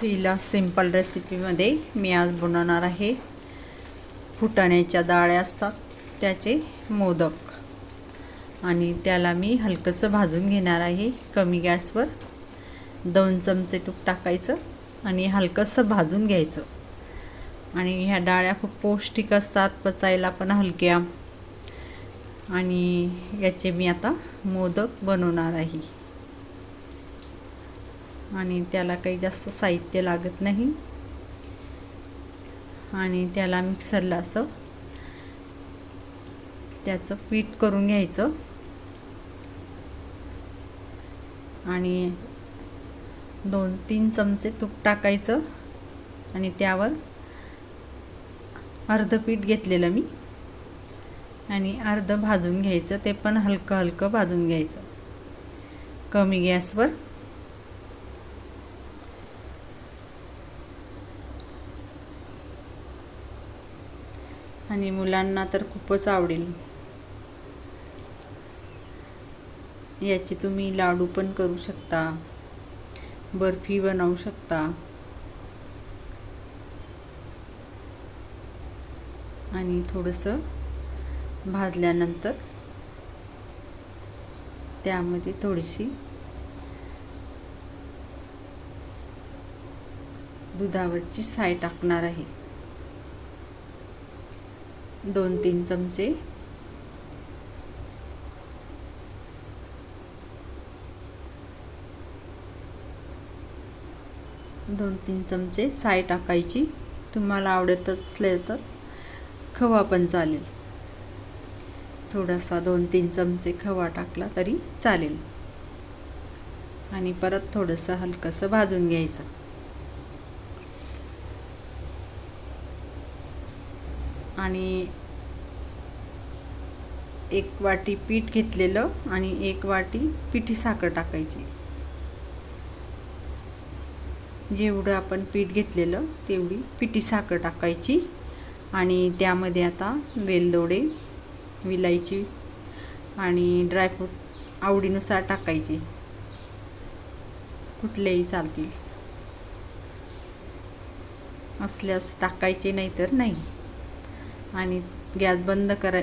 सीला सिंपल रेसिपीमध्ये मी आज बनवणार आहे फुटाण्याच्या डाळ्या असतात त्याचे मोदक. आणि त्याला मी हलकंसं भाजून घेणार आहे कमी गॅसवर. दोन चमचे तूप टाकायचं आणि हलकंसं भाजून घ्यायचं. आणि ह्या डाळ्या खूप पौष्टिक असतात पचायला पण हलक्या. आणि याचे मी आता मोदक बनवणार आहे. आणि त्याला काही जास्त साहित्य लागत नाही. आणि त्याला मिक्सरला असं त्याचं पीठ करून घ्यायचं. आणि दोन तीन चमचे तूप टाकायचं. आणि त्यावर अर्धं पीठ घेतलेलं मी. आणि अर्धं भाजून घ्यायचं. ते पण हलकं हलकं भाजून घ्यायचं. कमी गॅसवर. आणि मुलांना तर खूपच आवडेल. याची तुम्ही लाडू पण करू शकता. बर्फी बनवू शकता. आणि थोडंसं भाजल्यानंतर त्यामध्ये थोडीशी दुधावरची साय टाकणार आहे. दोन तीन चमचे. दोन तीन चमचे साय टाकायची. तुम्हाला आवडत असले तर खवा पण चालेल. थोडासा दोन तीन चमचे खवा टाकला तरी चालेल. आणि परत थोडंसं हलकंसं भाजून घ्यायचं. आणि एक वाटी पीठ घेतलेलं आणि एक वाटी पिठी साखर टाकायची. जेवढं आपण पीठ घेतलेलं तेवढी पिठी साखर टाकायची. आणि त्यामध्ये आता वेलदोडे विलायची आणि ड्रायफ्रूट आवडीनुसार टाकायचे. कुठलेही चालतील. असल्यास टाकायचे नाही तर नाही. आणि गॅस बंद करा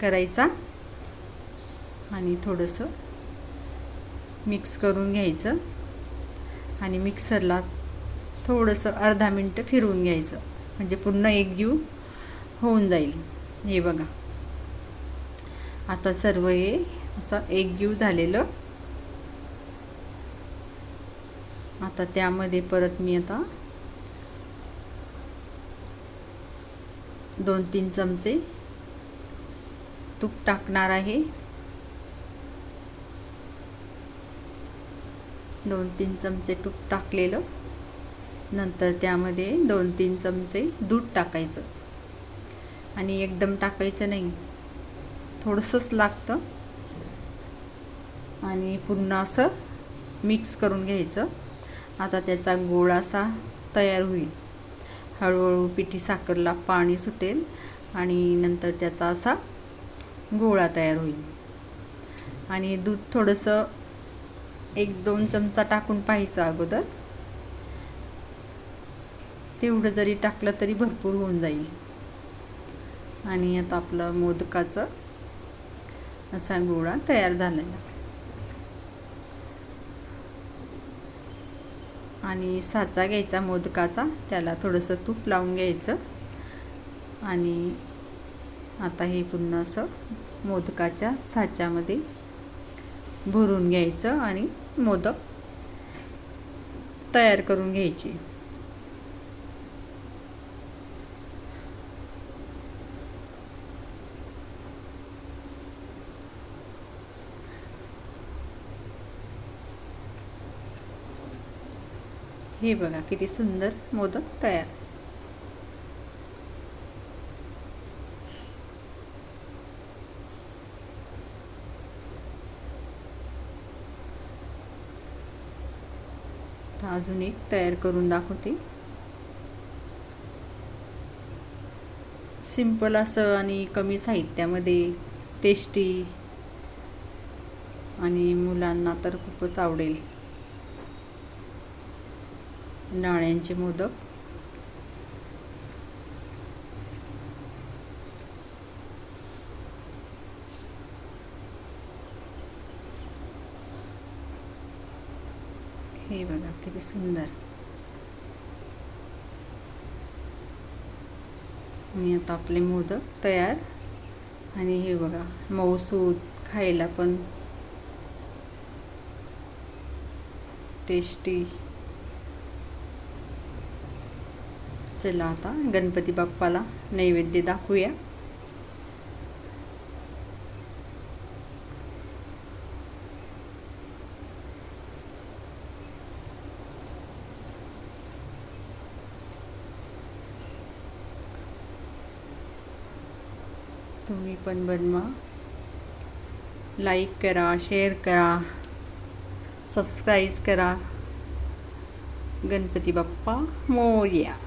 करायचा. आणि थोडंसं मिक्स करून घ्यायचं. आणि मिक्सरला थोडंसं अर्धा मिनटं फिरवून घ्यायचं. म्हणजे पूर्ण एकजीव होऊन जाईल. हे बघा. आता सर्व हे असं एकजीव झालेलं. आता त्यामध्ये परत मी आता दोन तीन चमचे तूप टाकणार आहे. दोन तीन चमचे तूप टाकलेलं. नंतर त्यामध्ये दोन तीन चमचे दूध टाकायचं. आणि एकदम टाकायचं नाही. थोडंसंच लागतं. आणि पूर्ण असं मिक्स करून घ्यायचं. आता त्याचा गोळा असा तयार होईल. हळूहळू पिठी साखरला पाणी सुटेल आणि नंतर त्याचा असा गोळा तयार होईल. आणि दूध थोडंसं एक दोन चमचा टाकून पाहायचं अगोदर. तेवढं जरी टाकलं तरी भरपूर होऊन जाईल. आणि आता आपलं मोदकाचं असा गोळा तयार झालेला. आणि साचा घ्यायचा मोदकाचा. त्याला थोडंसं तूप लावून घ्यायचं. आणि आता हे पुन्हा असं मोदकाच्या साच्यामध्ये भरून घ्यायचं आणि मोदक तयार करून घ्यायचे. हे बघा किती सुंदर मोदक तयार. अजून एक तयार करून दाखवते. सिंपल असं आणि कमी साहित्यामध्ये टेस्टी आणि मुलांना तर खूपच आवडेल. डाळ्यांचे मोदक. हे बघा किती सुंदर. आणि आता आपले मोदक तयार. आणि हे बघा मऊसूत खायला पण टेस्टी चला आता गणपती बाप्पाला नैवेद्य दाखवूया. तुम्ही पण बनवा. लाईक करा शेअर करा सबस्क्राईब करा. गणपती बाप्पा मोर्या.